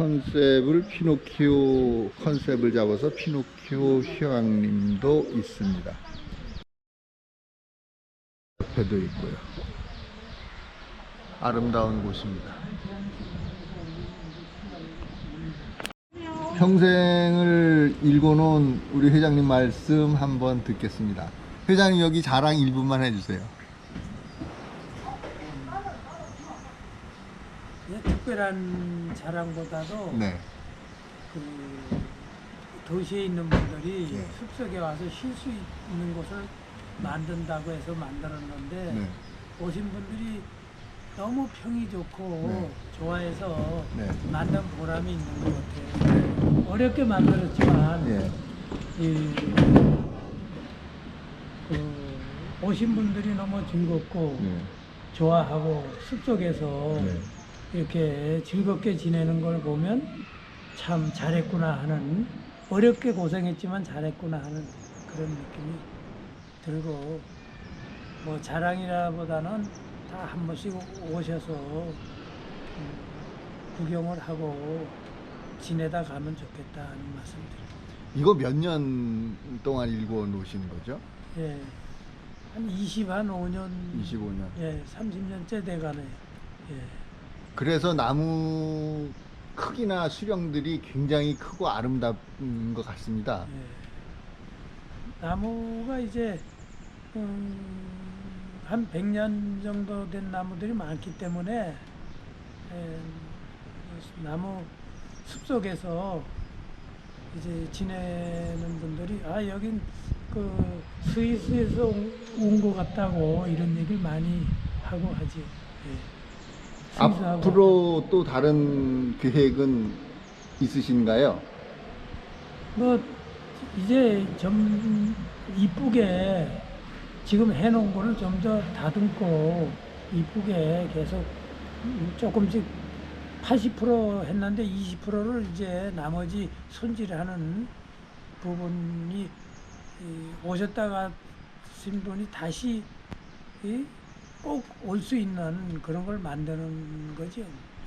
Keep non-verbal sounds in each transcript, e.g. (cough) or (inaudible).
컨셉을 피노키오 컨셉을 잡아서 피노키오 휴양림도 있습니다. 옆에도 있고요. 아름다운 곳입니다. 평생을 읽어놓은 우리 회장님 말씀 한번 듣겠습니다. 회장님 여기 자랑 1분만 해주세요. 특별한 자랑보다도 네. 그 도시에 있는 분들이 예. 숲속에 와서 쉴 수 있는 곳을 만든다고 해서 만들었는데 네. 오신 분들이 너무 평이 좋고 네. 좋아해서 네. 만든 보람이 있는 것 같아요. 어렵게 만들었지만 예. 이, 그 오신 분들이 너무 즐겁고 네. 좋아하고 숲속에서 네. 이렇게 즐겁게 지내는 걸 보면 참 잘했구나 하는 어렵게 고생했지만 잘했구나 하는 그런 느낌이 들고 뭐 자랑이라 보다는 다 한 번씩 오셔서 음, 구경을 하고 지내다 가면 좋겠다 하는 말씀 드립니다. 이거 몇 년 동안 읽어 놓으신 거죠? 예. 한 20, 한 5년, 25년. 예, 30년째 돼가네요. 예. 그래서 나무 크기나 수령들이 굉장히 크고 아름다운 것 같습니다. 예. 나무가 이제 음, 한 100년 정도 된 나무들이 많기 때문에 예, 나무 숲속에서 이제 지내는 분들이 아 여긴 그 스위스에서 온 것 같다고 이런 얘기를 많이 하고 하죠. 예. 앞으로 또 다른 계획은 있으신가요? 뭐 이제 좀 이쁘게 지금 해놓은 거를 좀 더 다듬고 이쁘게 계속 조금씩 80% 했는데 20%를 이제 나머지 손질하는 부분이 오셨다 가 신 분이 다시 꼭 올 수 있는 그런 걸 만드는 거죠.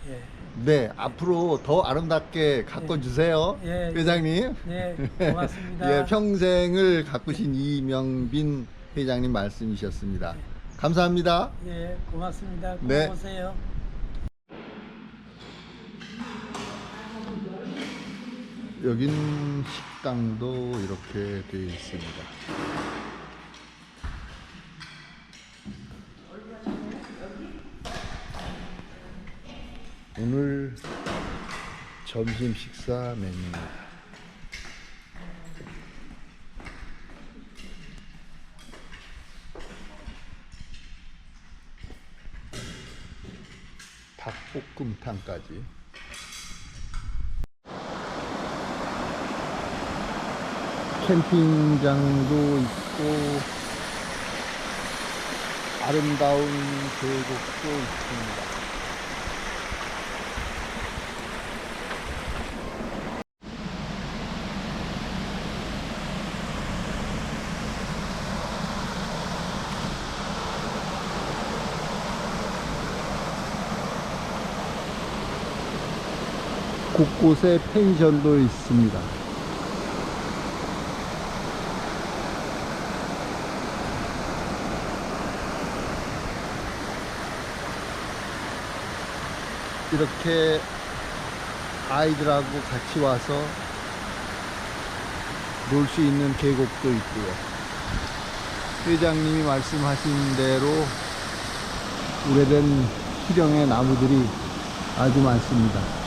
예. 네, 앞으로 더 아름답게 가꿔 주세요. 예, 예. 회장님. 네, (laughs) 고맙습니다. 예, 평생을 가꾸신 이명빈 회장님 말씀이셨습니다. 감사합니다. 예, 고맙습니다. 꼭 네. 오세요. 여긴 식당도 이렇게 되어 있습니다. 오늘 점심 식사 메뉴입니다. 닭볶음탕까지. 캠핑장도 있고 아름다운 계곡도 있습니다. 곳곳에 펜션도 있습니다. 이렇게 아이들하고 같이 와서 놀 수 있는 계곡도 있고요. 회장님이 말씀하신 대로 오래된 수령의 나무들이 아주 많습니다.